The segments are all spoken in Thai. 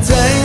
在。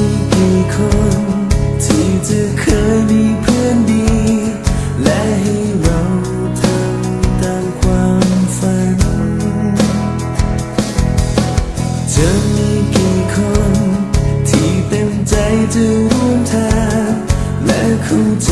มีกี่คนที่จะเคยมีเพื่อนดี และใหเราทำตามความฝัน เธมีกี่คนที่เต็มใจจะร่วมทางและเข้าใจ